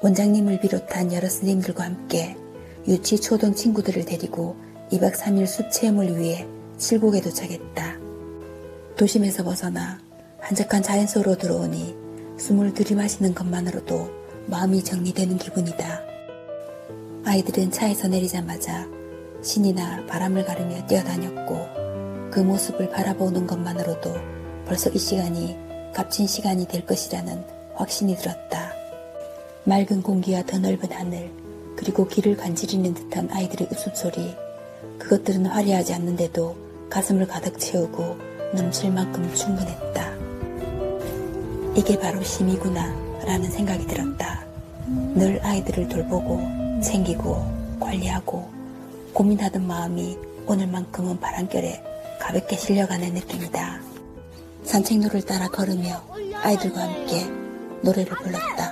원장님을 비롯한 여러 선생님들과 함께 유치 초등 친구들을 데리고 2박 3일 숲 체험을 위해 칠곡에 도착했다. 도심에서 벗어나 한적한 자연 속으로 들어오니 숨을 들이마시는 것만으로도 마음이 정리되는 기분이다. 아이들은 차에서 내리자마자 신이나 바람을 가르며 뛰어다녔고 그 모습을 바라보는 것만으로도 벌써 이 시간이 값진 시간이 될 것이라는 확신이 들었다. 맑은 공기와 더 넓은 하늘, 그리고 길을 간지리는 듯한 아이들의 웃음소리, 그것들은 화려하지 않는데도 가슴을 가득 채우고 넘칠 만큼 충분했다. 이게 바로 심이구나 라는 생각이 들었다. 늘 아이들을 돌보고 챙기고 관리하고 고민하던 마음이 오늘만큼은 바람결에 가볍게 실려가는 느낌이다. 산책로를 따라 걸으며 아이들과 함께 노래를 불렀다.